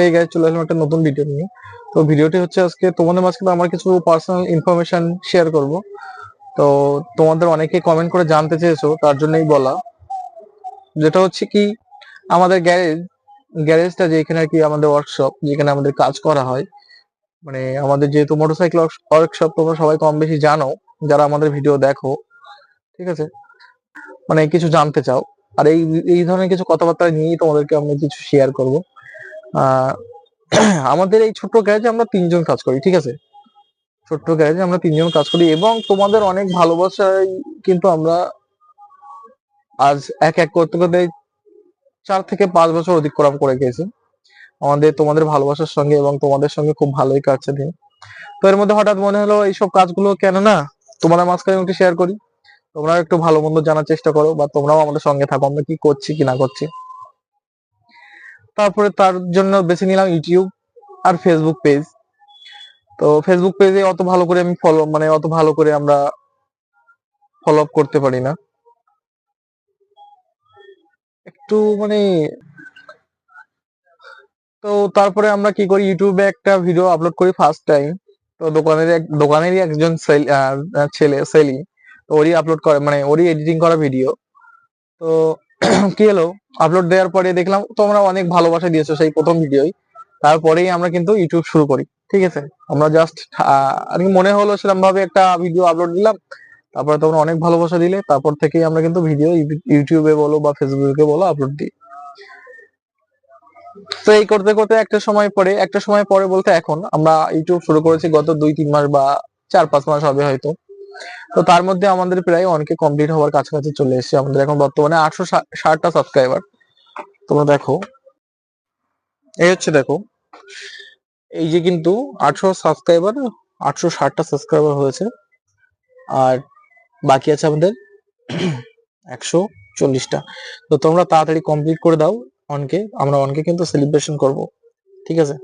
হয়ে গেছে, চলে আসলাম একটা নতুন ভিডিও নিয়ে। তো ভিডিওটি হচ্ছে আজকে, তোমাদের মাঝখানে আমার কিছু পার্সোনাল ইনফরমেশন শেয়ার করব। তো তোমাদের অনেকে কমেন্ট করে জানতে চেয়েছো, তার জন্যই বলা। যেটা হচ্ছে কি, আমাদের গ্যারেজ গ্যারেজটা যেখানে আর কি আমাদের ওয়ার্কশপ যেখানে আমাদের কাজ করা হয় মানে আমাদের যেহেতু মোটরসাইকেল ওয়ার্কশপ তোমরা সবাই কম বেশি জানো, যারা আমাদের ভিডিও দেখো, ঠিক আছে? মানে কিছু জানতে চাও। আর এই এই ধরনের কিছু কথাবার্তা নিয়েই তোমাদেরকে আমরা কিছু শেয়ার করব। আমাদের এই ছোট্ট গ্যারেজে আমরা তিনজন কাজ করি, ঠিক আছে? ছোট্ট গ্যারেজে আমরা তিনজন কাজ করি এবং তোমাদের অনেক ভালোবাসায় কিন্তু আমরা আজ এক এক করতে করতে চার থেকে পাঁচ বছর অতিক্রম করে গেছি আমাদের, তোমাদের ভালোবাসার সঙ্গে এবং তোমাদের সঙ্গে খুব ভালোই কাটছে দিন। তো এর মধ্যে হঠাৎ মনে হলো এইসব কাজগুলো কেন না? তোমাদের মাঝখানে একটু শেয়ার করি। তোমরা একটু ভালো মন্দ জানার চেষ্টা করো বা তোমরাও আমাদের সঙ্গে থাকো, আমরা কি করছি কি না করছি। তারপরে তার জন্য বেছে নিলাম ইউটিউব আর ফেসবুক পেজ তো ফেসবুক পেজে অত ভালো করে আমি ফলো মানে অত ভালো করে আমরা ফলো আপ করতে পারি না। একটু মানে তো তারপরে আমরা কি করি, ইউটিউবে একটা ভিডিও আপলোড করি ফার্স্ট টাইম তো দোকানের দোকানেরই একজন ছেলে সেলি ওরই আপলোড করে মানে ওরই এডিটিং করা ভিডিও তো কি হলো? আপলোড দেওয়ার পরে দেখলাম তোমরা অনেক ভালোবাসা দিয়েছ সেই প্রথম ভিডিওই তারপরেই আমরা কিন্তু ইউটিউব শুরু করি, ঠিক আছে? আমরা জাস্ট আর মনে হলো সেরকম ভাবে একটা ভিডিও আপলোড দিলাম, তারপরে তোমরা অনেক ভালোবাসা দিলে, তারপর থেকেই আমরা কিন্তু ভিডিও ইউটিউবে বলো বা ফেসবুকে বলো আপলোড দিই। তো এই করতে করতে একটা সময় পরে, একটা সময় পরে বলতে এখন আমরা ইউটিউব শুরু করেছি গত দুই, তিন মাস বা চার, পাঁচ মাস হবে হয়তো। তো তার মধ্যে আমাদের প্রায় অনেকে কমপ্লিট হওয়ার কাছাকাছি চলে এসেছে। আমাদের এখন বর্তমানে আটশো ষাটটা সাবস্ক্রাইবার তোমরা দেখো। এই হচ্ছে দেখো, এই যে কিন্তু আটশো সাবস্ক্রাইবার আটশো ষাটটা সাবস্ক্রাইবার হয়েছে। আর বাকি আছে আমাদের একশো চল্লিশটা। তো তোমরা তাড়াতাড়ি কমপ্লিট করে দাও অনকে আমরা অনকে কিন্তু সেলিব্রেশন করব। ঠিক আছে?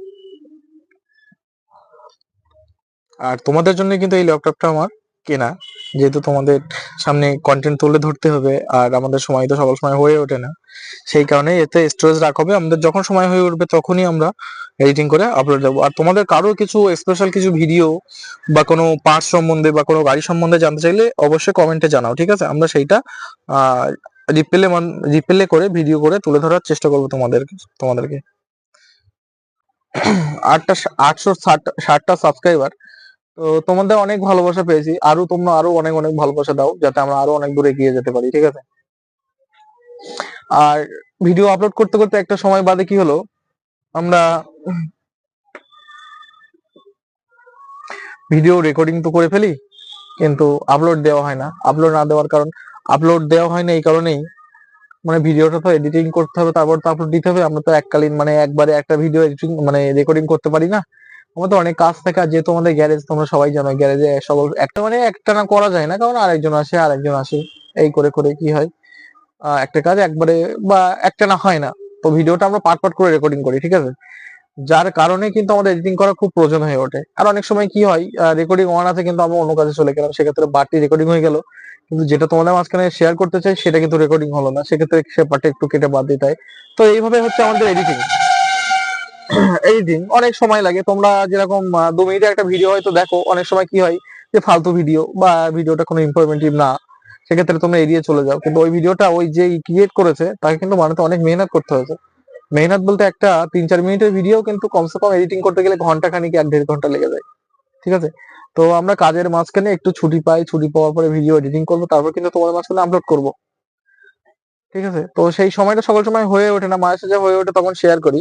আর তোমাদের জন্য কিন্তু এই ল্যাপটপটা আমার। কেনা, যেহেতু তোমাদের সামনে কন্টেন্ট তুলে ধরতে হবে আর আমাদের সময় তো সকল সময় হয়ে ওঠে না, সেই কারণে এতে স্টোরেজ রাখা হবে। আমাদের যখন সময় হয়ে উঠবে তখনই আমরা এডিটিং করে আপলোড দেবো। আর তোমাদের কারও কিছু স্পেশাল কিছু ভিডিও বা কোনো পার্টস সম্বন্ধে বা কোনো গাড়ি সম্বন্ধে জানতে চাইলে অবশ্যই কমেন্টে জানাও, ঠিক আছে? আমরা সেইটা রিপ্লে রিপ্লে করে ভিডিও করে তুলে ধরার চেষ্টা করব তোমাদের, তোমাদেরকে। আটটা, আটশো ষাটটা সাবস্ক্রাইবার তো তোমাদের অনেক ভালোবাসা পেয়েছি। আরও তোমরা আরও অনেক অনেক ভালোবাসা দাও, যাতে আমরা আরও অনেক দূরে এগিয়ে যেতে পারি, ঠিক আছে? আর ভিডিও আপলোড করতে করতে একটা সময় বাদে কি হলো? আমরা ভিডিও রেকর্ডিং তো করে ফেলি, কিন্তু আপলোড দেওয়া হয় না। আপলোড না দেওয়ার কারণ আপলোড দেওয়া হয় না এই কারণেই। মানে ভিডিওটা তো এডিটিং করতে হবে, তারপর তো আপলোড দিতে হবে। আমরা তো এককালীন মানে একবারে একটা ভিডিও এডিটিং মানে রেকর্ডিং করতে পারি না। আমার তো অনেক কাজ থাকে আর যেহেতু আমাদের গ্যারেজ তোমরা সবাই জানো গ্যারেজে সকল একটা মানে একটা না করা যায় না, কারণ আরেকজন আসে আরেকজন আসে, এই করে করে কি হয়? একটা কাজ একবারে বা একটা না হয় না। তো ভিডিওটা আমরা পার্ট পার্ট করে রেকর্ডিং করি, ঠিক আছে? যার কারণে কিন্তু আমাদের এডিটিং করা খুব প্রয়োজন হয়ে ওঠে। আর অনেক সময় কি হয় রেকর্ডিং অন আছে কিন্তু আমরা অন্য কাজে চলে গেলাম, সেক্ষেত্রে বাড়তি রেকর্ডিং হয়ে গেল। কিন্তু যেটা তোমাদের মাঝখানে শেয়ার করতে চাই, সেটা কিন্তু রেকর্ডিং হলো না, সেক্ষেত্রে সে পার্টে একটু কেটে বাদ দিতে হয় তো এইভাবে হচ্ছে আমাদের এডিটিং এডিটিং অনেক সময় লাগে। তোমরা যেরকম দু মিনিটের একটা ভিডিও হয়তো দেখো, অনেক সময় কি হয় যে ফালতু ভিডিও বা ভিডিওটা কোনো ইনফরমেটিভ না। সেক্ষেত্রে তোমরা এড়িয়ে চলে যাও। কিন্তু ওই ভিডিওটা ওই যে ক্রিয়েট করেছে, তাকে কিন্তু বানাতে অনেক মেহনত করতে হয়েছে। মেহনত বলতে একটা তিন চার মিনিটের ভিডিও কিন্তু কমসে কম এডিটিং করতে গেলে ঘণ্টা খানিক এক দেড় ঘণ্টা লেগে যায়। ঠিক আছে? তো আমরা কাজের মাঝখানে একটু ছুটি পাই, ছুটি পাওয়ার পরে ভিডিও এডিটিং করব, তারপর কিন্তু তোমাদের মাঝখানে আপলোড করব। ঠিক আছে? তো সেই সময়টা সকল সময় হয়ে ওঠে না মায়ের সাথে হয়ে ওঠে, তখন শেয়ার করি।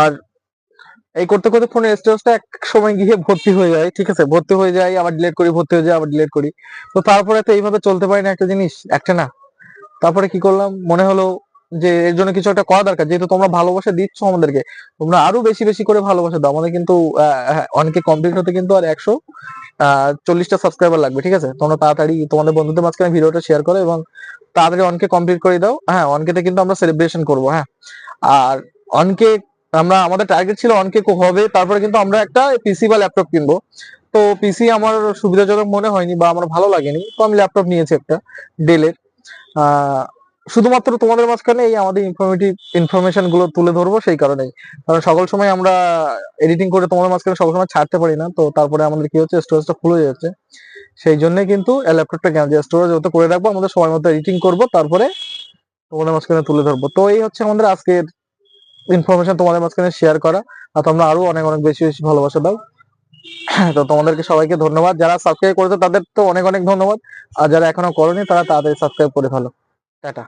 আর এই করতে করতে ফোনের স্টোরেজটা এক সময় গিয়ে ভর্তি হয়ে যায় ঠিক আছে? ভর্তি হয়ে যায় আবার ডিলিট করি ভর্তি হয়ে যায় আবার ডিলিট করি। তো তারপরে তো এইভাবে চলতে পারি না একটা জিনিস একটা না। তারপরে কি করলাম? মনে হলো যে এর জন্য কিছু একটা করা দরকার। যেহেতু তোমরা ভালোবাসা দিচ্ছ আমাদেরকে তোমরা আরও বেশি বেশি করে ভালোবাসা দাও। আমাদের কিন্তু আহ, অনেকে কমপ্লিট হতে কিন্তু আর একশো চল্লিশটা সাবস্ক্রাইবার লাগবে ঠিক আছে? তোমরা তাড়াতাড়ি তোমাদের বন্ধুদের মাঝখানে ভিডিওটা শেয়ার করো এবং তাড়াতাড়ি অনকে কমপ্লিট করে দাও। হ্যাঁ অনকেতে কিন্তু আমরা সেলিব্রেশন করব হ্যাঁ। আর অনকে, আমরা, আমাদের টার্গেট ছিল অনকে হবে, তারপরে কিন্তু আমরা একটা পিসি বা ল্যাপটপ কিনবো। তো পিসি আমার সুবিধাজনক মনে হয়নি বা আমার ভালো লাগেনি, তো আমি ল্যাপটপ নিয়েছি একটা ডেলের শুধুমাত্র তোমাদের মাঝখানে এই আমাদের ইনফরমেটিভ ইনফরমেশনগুলো তুলে ধরবো সেই কারণেই। কারণ সকল সময় আমরা এডিটিং করে তোমাদের মাঝখানে সকল সময় ছাড়তে পারি না, তো তারপরে আমাদের কি হচ্ছে স্টোরেজটা ফুল হয়ে যাচ্ছে। সেই জন্য কিন্তু ল্যাপটপটা কেন, যে স্টোরেজ ওতে করে রাখব, আমাদের সময় মতো এডিটিং করব, তারপরে তোমাদের মাঝখানে তুলে ধরবো। তো এই হচ্ছে আমাদের আজকের ইনফরমেশন তোমাদের মাঝখানে শেয়ার করা। আর তোমরা আরও অনেক অনেক বেশি বেশি ভালোবাসা দাও। তো তোমাদেরকে সবাইকে ধন্যবাদ। যারা সাবস্ক্রাইব করেছ তাদের তো অনেক অনেক ধন্যবাদ। আর যারা এখনও করনি, তারা তাড়াতাড়ি সাবস্ক্রাইব করে ফেলো। টাটা।